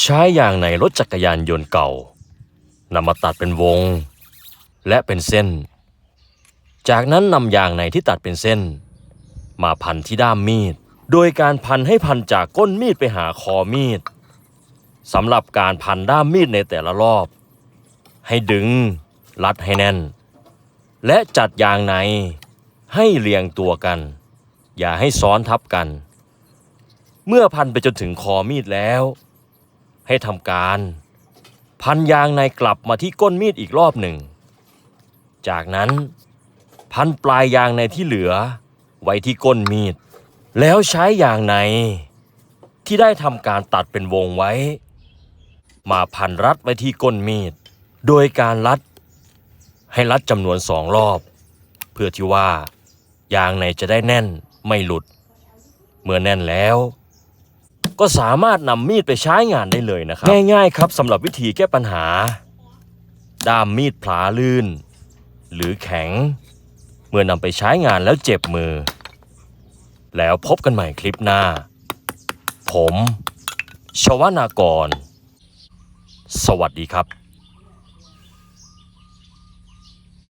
ใช้ยางในรถจักรยานยนต์เก่านำมาตัดเป็นวง และเป็นเส้น จากนั้นนำยางในที่ตัดเป็นเส้น มาพันที่ด้ามมีด โดยการพันให้พันจากก้นมีดไปหาคอมีดสำหรับการพันด้ามมีดในแต่ละรอบ ให้ดึง รัดให้แน่น และจัดยางในให้เรียงตัวกัน อย่าให้ซ้อนทับกัน เมื่อพันไปจนถึงคอมีดแล้ว ให้ทำการ พันยางในกลับมาที่ก้นมีดอีกรอบหนึ่ง จากนั้นพันปลายยางในที่เหลือ ไว้ที่ก้นมีด แล้วใช้ยางใน ที่ได้ทำการตัดเป็นวงไว้ มาพันรัดไว้ที่ก้นมีด โดยการรัด ให้รัดจำนวนสองรอบ เพื่อที่ว่ายางในจะได้แน่นไม่หลุด เมื่อแน่นแล้ว ก็สามารถนำมีดไปใช้งานได้เลยนะครับ ง่ายๆครับสำหรับวิธีแก้ปัญหา ด้ามมีดผลาลื่น หรือแข็ง เมื่อนำไปใช้งานแล้วเจ็บมือ แล้วพบกันใหม่คลิปหน้า ผม ชวนากร สวัสดีครับ